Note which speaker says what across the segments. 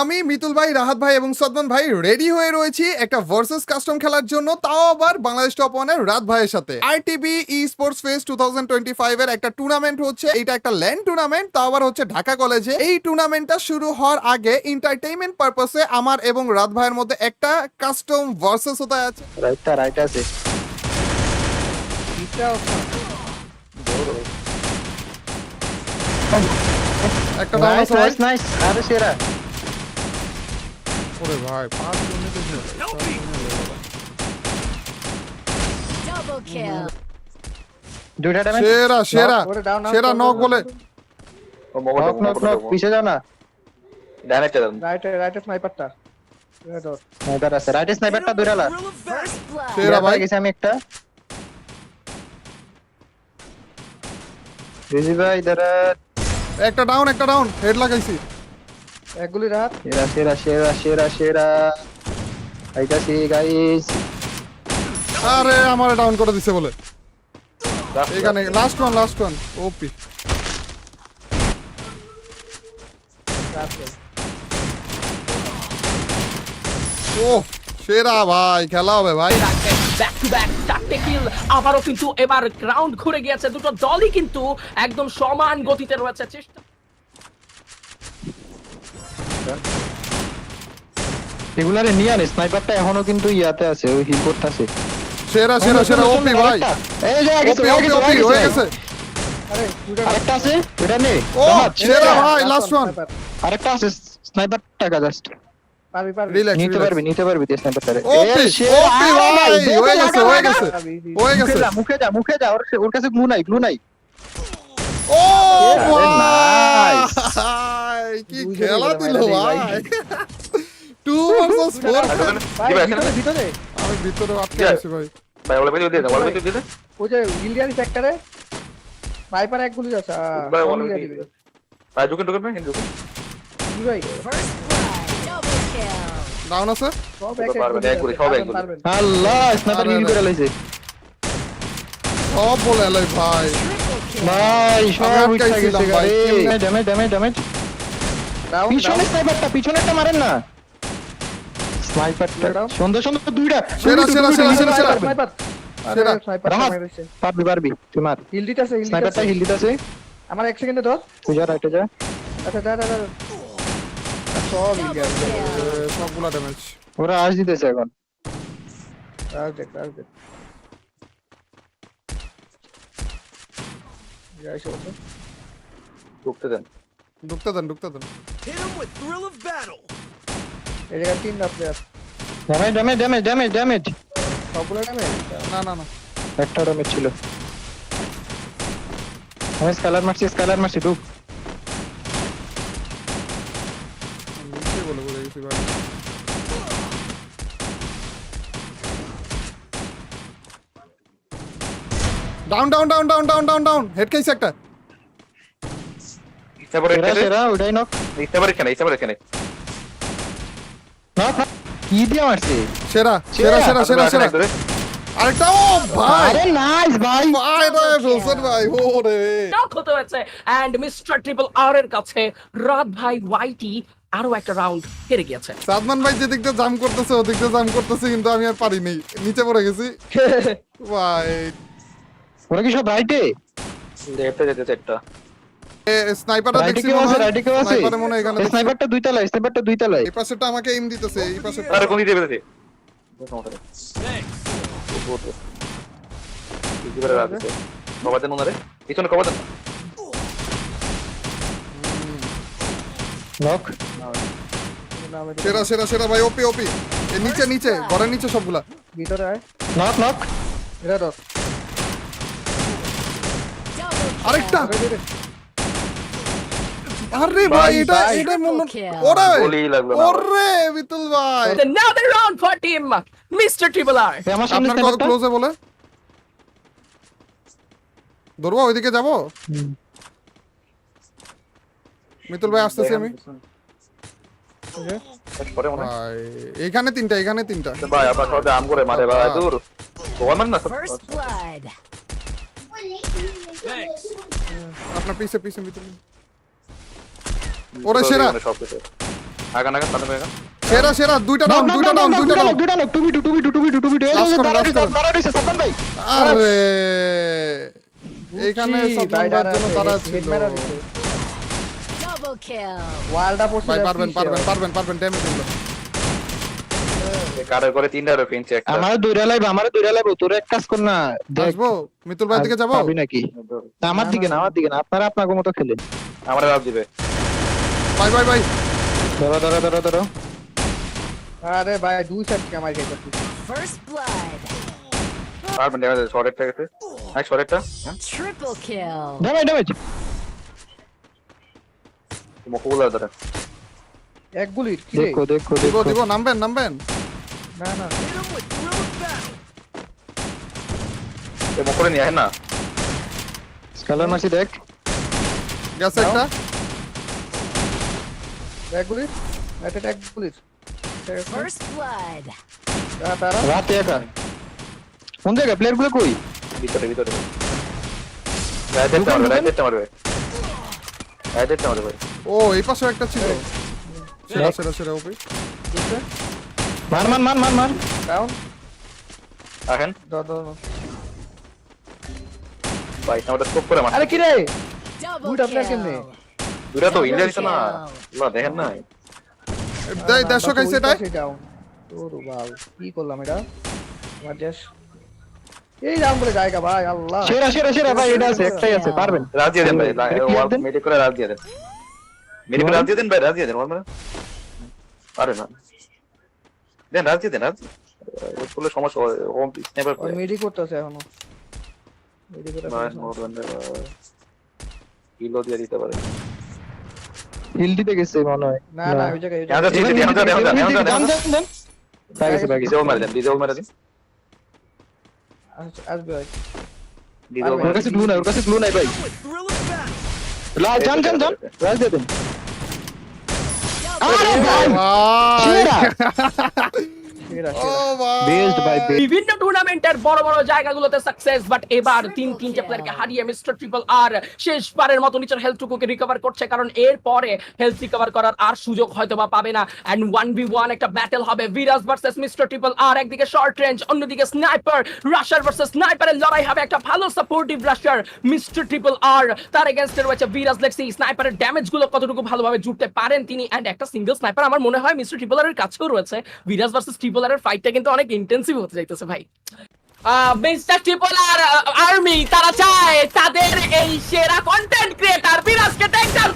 Speaker 1: আমি মিতুল ভাই রাহাত ভাই এবং সদমান ভাই রেডি হয়ে রয়েছি একটা ভার্সেস কাস্টম খেলার জন্য। তাও আবার বাংলাদেশ টপ ওয়ানের রাত ভাইয়ের সাথে। ITB esports face two thousand twenty five এর একটা টুর্নামেন্ট হচ্ছে। এটা একটা ল্যান্ড টুর্নামেন্ট তাও আবার হচ্ছে ঢাকা কলেজে এই টুর্নামেন্টটা শুরু হওয়ার আগে এন্টারটেইনমেন্ট পারপাসে আমার এবং রাত ভাইয়ের মধ্যে একটা কাস্টম ভার্সেস হতে আছে।
Speaker 2: রাইটটা রাইট আছে।
Speaker 1: একটা
Speaker 2: নাইস নাইস আরে সেরা।
Speaker 1: ওরে ভাই পাঁচ জনে তো
Speaker 3: Double
Speaker 2: দুইটা ড্যামেজ
Speaker 1: সেরা সেরা সেরা নক বলে।
Speaker 2: নক নক নক পিছে যাও না।
Speaker 4: রাইটে রাইটে স্নাইপারটা
Speaker 2: স্নাইপার আছে। রাইট স্নাইপারটা দুইরালা
Speaker 3: First
Speaker 1: সেরা ভাই।
Speaker 2: গেছি আমি একটা। রিজি ভাই দাঁড়া
Speaker 1: একটা ডাউন একটা ডাউন হেড লাগাইছি।
Speaker 4: এক গুলি রাত?
Speaker 2: সেরা সেরা সেরা সেরা সেরা। আইতাছি গাইস
Speaker 1: আরে আমার ডাউন করে দিছে বলে। এখানে last one last one OP ও সেরা ভাই খেলা হবে ভাই।
Speaker 5: ব্যাক টু ব্যাক চারটে কিল আবারও কিন্তু এবার গ্রাউন্ড ঘুরে গিয়েছে দুটো দলই কিন্তু একদম সমান গতিতে রয়েছে। চেষ্টা
Speaker 2: এগুলারে নিয়ে আনে স্নাইপারটা এখনও কিন্তু ইয়াতে আছে ওই হিল করতেছে
Speaker 1: সেরা সেরা সেরা ওপি ভাই।
Speaker 2: এই যে আগে
Speaker 1: ওপি ওপি ওপি হয়ে গেছে।
Speaker 4: আরে
Speaker 2: আরেকটা আছে এটা নে
Speaker 1: ও সেরা ভাই লাস্ট ওয়ান
Speaker 2: আরেকটা আছে স্নাইপার টাকা জাস্ট
Speaker 4: পারবি। পারবি
Speaker 2: নিতে পারবি নিতে পারবি দিয়ে স্নাইপারটারে
Speaker 1: ওপি ওপি ভাই হয়ে গেছে হয়ে গেছে হয়ে গেছে।
Speaker 2: মুখে যা মুখে যা ওর ওর কাছে গ্লু নাই গ্লু নাই।
Speaker 1: ও ভাই কি খেলা দিল ভাই। টু ভার্সেস ফোর
Speaker 4: ভাই ভিতরে ভিতরে।
Speaker 1: আমি ভিতরে আটকে আছি ভাই।
Speaker 6: ভাই ওলে দিয়ে দে ওলে দিয়ে দে।
Speaker 4: ওই যে গিলডিয়ারি সেক্টরে স্নাইপার এক গুলি আছে
Speaker 6: ভাই ওলে। দে ভাই ঢুকে ঢুকে না ঢুকে
Speaker 4: জি ভাই
Speaker 3: First blood. Double kill.
Speaker 1: Down আছে?
Speaker 4: সব এক এক
Speaker 6: পারবেন,
Speaker 4: গুলি
Speaker 6: এক গুলি,
Speaker 4: আছে,
Speaker 6: সব এক
Speaker 4: পারবেন,
Speaker 2: আল্লাহ স্নাইপার
Speaker 1: আরে,
Speaker 2: করে লাইছে।
Speaker 1: সব বলে এলাই ভাই।
Speaker 2: ভাই সব উঠে গেছে
Speaker 1: ভাই?
Speaker 2: ড্যামেজ ড্যামেজ ড্যামেজ পিছনে। স্নাইপারটা পিছনেরটা মারেন না। স্নাইপারটা
Speaker 4: Down.
Speaker 2: সুন্দর সুন্দর দুইটা।
Speaker 1: সেরা,
Speaker 2: দুইটা,
Speaker 1: সেরা,
Speaker 2: দুইটা,
Speaker 1: সেরা,
Speaker 2: দুইটা,
Speaker 1: সেরা,
Speaker 4: স্নাইপার
Speaker 1: সেরা।
Speaker 4: স্নাইপার
Speaker 2: পারবি পারবি। তুই মার।
Speaker 4: হিল দিতেছে হিল
Speaker 2: স্নাইপারটা
Speaker 4: দিতেছে।
Speaker 2: হিল দিতেছে।
Speaker 4: আমার এক সেকেন্ডে ধর।
Speaker 2: তুই যা রাইটে যা।
Speaker 4: আচ্ছা যা যা যা। সব হিল
Speaker 3: Double
Speaker 1: সবগুলা ড্যামেজ
Speaker 2: ওরা আজ দিতেছে এখন।
Speaker 4: রাজ দেখ রাজ দেখ। যাই সব
Speaker 6: ঢুকতে দেন।
Speaker 1: ঢুকতে দেন ঢুকতে দেন।
Speaker 4: এই জায়গায় তিন রাত player
Speaker 2: damage damage damage damage damage
Speaker 4: সবগুলো নামে
Speaker 1: না না না।
Speaker 2: একটা ড্যামেজ ছিল। আমি স্কালার মারছি স্কালার মারছি ঢুক।
Speaker 1: নিচে বলে বলে গেছি ভাই। Down down down down down down down head খাইছে একটা।
Speaker 6: ইস্তাবর
Speaker 2: সেরা
Speaker 6: এখানে।
Speaker 2: সেরা ওটাই নক
Speaker 6: ইস্তাবর এখানে ইস্তাবর এখানে
Speaker 2: নক নক। কি দিয়ে মারছে?
Speaker 1: সেরা সেরা সেরা। সেরা সেরা আরেকটা ও ভাই!
Speaker 2: আরে নাইস ভাই।
Speaker 1: ভাই রে ফেলছেন ভাই ও
Speaker 5: নক হতে হয়েছে। এন্ড মিস্টার ট্রিপল আর এর কাছে রাত ভাই ওয়াইটি আরও একটা রাউন্ড হেরে গিয়েছে।
Speaker 1: সাদমান ভাই যেদিক দিয়ে জাম করতেছে ওদিক দিয়ে জাম করতেছে কিন্তু আমি আর পারিনি নিচে পড়ে গেছি। ভাই।
Speaker 2: ওরা কি সব রাইটে
Speaker 6: যেতে যেতে একটা
Speaker 1: স্নাইপারটা দেখছি মনে হয়
Speaker 2: রাইটে কেউ আছে?
Speaker 1: স্নাইপারে মনে এখানে
Speaker 2: স্নাইপারটা দুই তলায় স্নাইপারটা দুই তলায়।
Speaker 1: এই পাশেরটা আমাকে এম দিতেছে এই পাশেরটা।
Speaker 6: আরে কোন দিকে বেরোতে এবারে দেন ওনারে পিছনে কবার দেন
Speaker 2: নক
Speaker 1: সেরা সেরা সেরা ভাই ওপি ওপি এ নিচে নিচে ঘরের নিচে সবগুলা।
Speaker 4: ভিতরে আয়।
Speaker 2: নক নক
Speaker 4: এটা ধর।
Speaker 1: আরেকটা!
Speaker 4: আরে
Speaker 1: ভাই এটা এটা মনে ওরে ওরে বিতুল ভাই।
Speaker 5: Another round for team mister triple R
Speaker 2: আমার সামনে
Speaker 1: কত ক্লোজে বলে। ধরবো ওইদিকে যাব? মিতুল ভাই আসতেছি আমি। ভাই এখানে তিনটা এখানে তিনটা।
Speaker 6: ভাই আপনার সবাই আম করে মারে ভাই দূর। ভগবান মানে না
Speaker 1: আপনার পিছে পিছে মিতুল ওরে সেরা
Speaker 6: আগা
Speaker 1: সেরা সেরা দুইটা ডাউন দুইটা ডাউন দুইটা ডাউন
Speaker 2: দুটা লোক টুবি টু টুবি টু টুবি টু টুবি টু
Speaker 1: Last করো, last করো।
Speaker 2: দাঁড়া রইছে সাদ্দাম ভাই
Speaker 1: আরে এখানে জন্য তারা ছিল
Speaker 4: মারা দিছে। ওয়ালটা পড়ছে
Speaker 1: ভাই পারবেন পারবেন পারবেন পারবেন ড্যামেজ দিল
Speaker 6: কারের করে তিনটা রো ফিনছে একটা
Speaker 2: আমার দুইটা লাইভ আমার দুইটা লাইভ তোর এক কাজ কর না দেখ
Speaker 1: আসব মিতুল ভাই দিকে যাব
Speaker 2: পাবি নাকি না, আমার দিকে না আমার দিকে না আপনারা আপনার মতো খেলেন
Speaker 6: আমার রাত দিবে
Speaker 1: ভাই ভাই ভাই
Speaker 2: ধরো ধরো ধরো ধরো।
Speaker 4: আরে ভাই দুই শট কে আমার
Speaker 3: কাছে ফার্স্ট
Speaker 6: ব্লাড আর মানে আমাদের হ্যাঁ, হ্যাঁ।
Speaker 4: এক গুলি
Speaker 2: দেখো দেখো দেখো।
Speaker 1: দেখো নামবেন নামবেন।
Speaker 4: না না।
Speaker 6: এ নিয়ে আয় না।
Speaker 2: স্কালার মাছি দেখ।
Speaker 1: গেছে একটা।
Speaker 4: এক গুলির? এটা এক গুলির. তারা
Speaker 2: রাতে একা। কোন জায়গা প্লেয়ারগুলো কই?
Speaker 6: ভিতরে ভিতরে। মারবে রাইটেরটা মারবে। রাইটেরটা মারবে।
Speaker 1: ও এই পাশে একটা ছিল। সেরা সেরা সেরা ওপি।
Speaker 2: মার মার মার মার মার
Speaker 4: ডাউন
Speaker 6: আহেন
Speaker 4: দাও দাও
Speaker 6: ভাই আমাদের স্কোপ করে মার
Speaker 4: আরে কি রে Good আপনার কেমনে?
Speaker 6: দুটা তো ইন্ডিয়া দিছে না। লা দেখেন না।
Speaker 1: দেই খাইছে এটাই
Speaker 4: ডাউন তোর বাল কি করলাম এটা? আমার জাস্ট এই ডাউন বলে জায়গা ভাই আল্লাহ।
Speaker 2: সেরা সেরা সেরা ভাই এটা আছে একটাই আছে পারবেন।
Speaker 6: রাজ দিয়ে দেন ভাই ওয়াল মেডি করে রাজ দিয়ে দেন মেডি করে রাজ দিয়ে দেন ভাই রাজ দিয়ে দেন ওয়াল মানে আরে না। দেন রাজ দিয়ে দেন রাজ ওই করলে সমস্যা হয় ও স্নাইপার করে।
Speaker 4: মেডি করতেছে এখনও। মেডি করে
Speaker 6: ভাই মরবেন রে কিলো দিয়ে দিতে পারে।
Speaker 2: হিল দিতে গেছে মনে হয়।
Speaker 4: না না ওই জায়গায় আসবে ভাই।
Speaker 2: আরে বেস্ট
Speaker 5: বিভিন্ন টুর্নামেন্টের বড় বড় জায়গাগুলোতে সাকসেস বাট এবার তিন তিনটে প্লেয়ারকে হারিয়ে মিস্টার ট্রিপল আর শেষবারের মতো নিচের হেলথটুকুকে রিকভার করছে কারণ এর পরে হেলথ রিকভার করার আর সুযোগ হয়তো বা পাবে না। এন্ড ওয়ান বি ওয়ান একটা ব্যাটেল হবে Viraj versus mister triple R একদিকে শর্ট রেঞ্জ অন্যদিকে স্নাইপার রাশার ভার্সেস স্নাইপারের লড়াই হবে একটা ভালো supportive rusher mister triple R তার এগেনস্টে রয়েছে ভিরাজ লেক্সি স্নাইপারের ড্যামেজগুলো কতটুকু ভালোভাবে জুটতে পারেন তিনি এন্ড একটা সিঙ্গেল স্নাইপার আমার মনে হয় মিস্টার ট্রিপল এর কাছেও রয়েছে ভিরাজ ভার্সেস ট্রিপল এর ফাইটটা কিন্তু অনেক ইন্টেন্সিভ হতে যাইতেছে ভাই। মিস্টার ট্রিপল আর আর্মি তারা চায় তাদের এই সেরা কন্টেন্ট ক্রিয়েটার বিরাজকে টেক ডাউন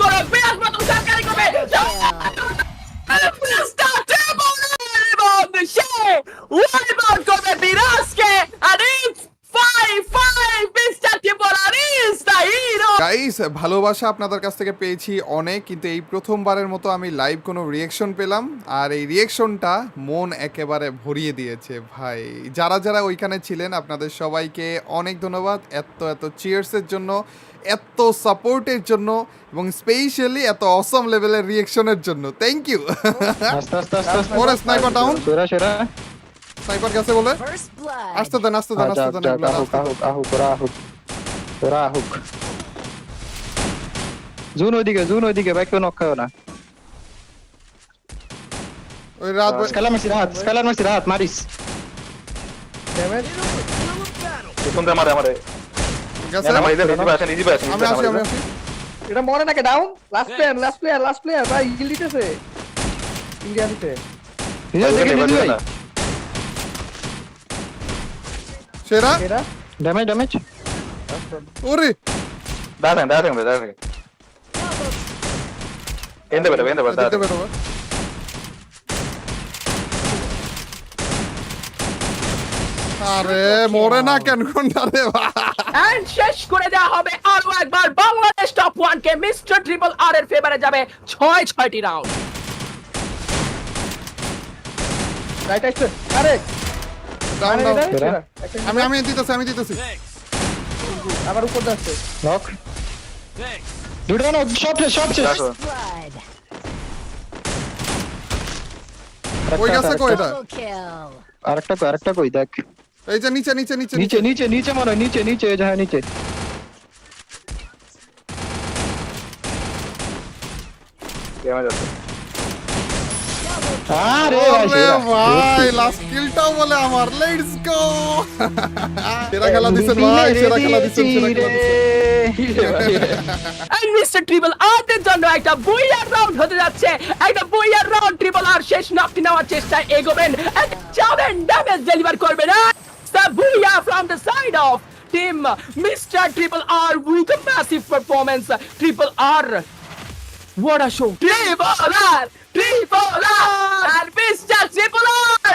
Speaker 1: ভালোবাসা আপনাদের কাছ থেকে পেয়েছি অনেক কিন্তু এই প্রথমবারের মতো আমি লাইভ কোনো রিয়েকশন পেলাম আর এই রিয়েকশনটা মন একেবারে ভরিয়ে দিয়েছে ভাই। যারা যারা ওইখানে ছিলেন আপনাদের সবাইকে অনেক ধন্যবাদ এত এত চিয়ার্সের জন্য এত সাপোর্টের জন্য এবং স্পেশালি এত অসম লেভেলের রিয়েকশনের জন্য। থ্যাংক ইউ
Speaker 2: আস্তে আস্তে আস্তে আস্তে।
Speaker 1: ওরা স্নাইপার ডাউন
Speaker 2: সেরা সেরা।
Speaker 1: স্নাইপার গেছে বলে. আসতে দেন আসতে দেন
Speaker 2: আচ্ছা
Speaker 1: আসতে দেন
Speaker 2: আচ্ছা আহুক। আহুক আহুক ওরা আহুক। ওরা আহুক। জুন ওইদিকে জুন ওইদিকে ভাই কেউ নক না।
Speaker 1: ওই রাত
Speaker 2: স্কালার মারছি রাত স্কালার মারছি রাত মারিস।
Speaker 4: ড্যামেজ
Speaker 6: পেছন দিয়ে মারে আমারে
Speaker 4: এটা নাকি? Down last player last player last player ভাই দিতেছে। ইন্ডিয়া দিতে
Speaker 1: সেরা?
Speaker 2: ড্যামেজ ড্যামেজ
Speaker 1: ওরে!
Speaker 6: দাঁড়ান দাঁড়ান দাঁড়ান।
Speaker 1: আরে মরে না কেন কোনটা রে
Speaker 5: এন্ড শেষ করে দেওয়া হবে আরও একবার। বাংলাদেশ টপ ওয়ান কে মিস্টার ট্রিপল আর এর ফেভারে যাবে ছয় ছয়টি রাউন্ড
Speaker 4: রাইট আরে।
Speaker 1: ডাউন ডাউন আমি আমি দিতেছি আমি দিতেছি।
Speaker 4: আবার উপর যাচ্ছে।
Speaker 2: নক নক সব শেষ সব শেষ
Speaker 6: দেখো।
Speaker 3: Blood.
Speaker 1: ওই গেছে কই এটা?
Speaker 2: আরেকটা কই আরেকটা কই দেখ।
Speaker 1: এই যে নিচে নিচে নিচে
Speaker 2: নিচে নিচে। নিচে মনে হয় নিচে নিচে এই যে হ্যাঁ নিচে।
Speaker 6: কেমন যাচ্ছে।
Speaker 2: আরে ভাই
Speaker 1: ওরে
Speaker 2: সেরা।
Speaker 1: ভাই লাস্ট কিলটাও বলে আমার। লেটস গো সেরা খেলা দিছেন ভাই সেরা খেলা দিছেন সেরা খেলা দিছেন।
Speaker 5: এন্ড মিস্টার ট্রিপল আরের জন্য একটা বইয়ার রাউন্ড হতে যাচ্ছে। একটা বইয়ার রাউন্ড ট্রিপল আর শেষ নকটি নেওয়ার চেষ্টায় এগোবেন। and যাবেন ড্যামেজ ডেলিভার করবেন। Booyah from the side of team mister triple R with massive performance triple R What a show! Triple R! Triple R! And Mr. Triple R!